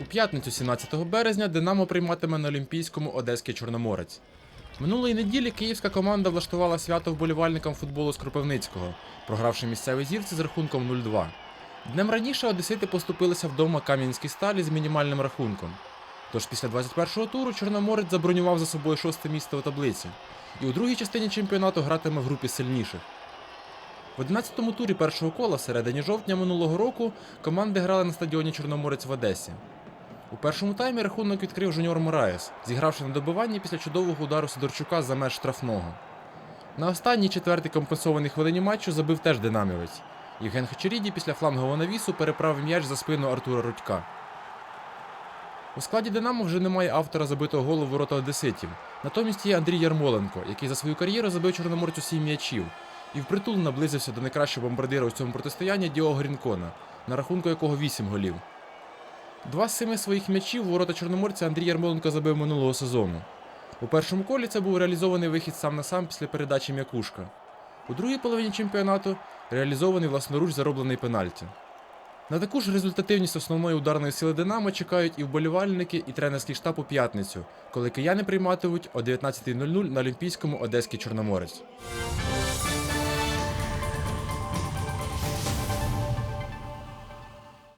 У п'ятницю 17 березня Динамо прийматиме на Олімпійському Одеський Чорноморець. Минулої неділі київська команда влаштувала свято вболівальникам футболу з Кропивницького, програвши місцеві зірці з рахунком 0-2. Днем раніше одесити поступилися вдома Кам'янській сталі з мінімальним рахунком. Тож після 21-го туру Чорноморець забронював за собою шосте місце у таблиці, і у другій частині чемпіонату гратиме в групі сильніших. В 11-му турі першого кола в середині жовтня минулого року команди грали на стадіоні Чорноморець в Одесі. У першому таймі рахунок відкрив жуніор Мораєс, зігравши на добиванні після чудового удару Сидорчука за меж штрафного. На останній четвертій компенсованій хвилині матчу забив теж динамівець. Євген Хачеріді після флангового навісу переправив м'яч за спину Артура Рудька. У складі Динамо вже немає автора забитого голу ворота одеситів. Натомість є Андрій Ярмоленко, який за свою кар'єру забив чорноморцю сім м'ячів і впритул наблизився до найкращого бомбардира у цьому протистоянні Діого Грінкона, на рахунку якого вісім голів. Два з семи своїх м'ячів ворота чорноморця Андрій Ярмоленко забив минулого сезону. У першому колі це був реалізований вихід сам на сам після передачі м'якушка. У другій половині чемпіонату реалізований власноруч зароблений пенальті. На таку ж результативність основної ударної сили Динамо чекають і вболівальники, і тренерський штаб у п'ятницю, коли кияни прийматимуть о 19.00 на Олімпійському Одеський Чорноморець.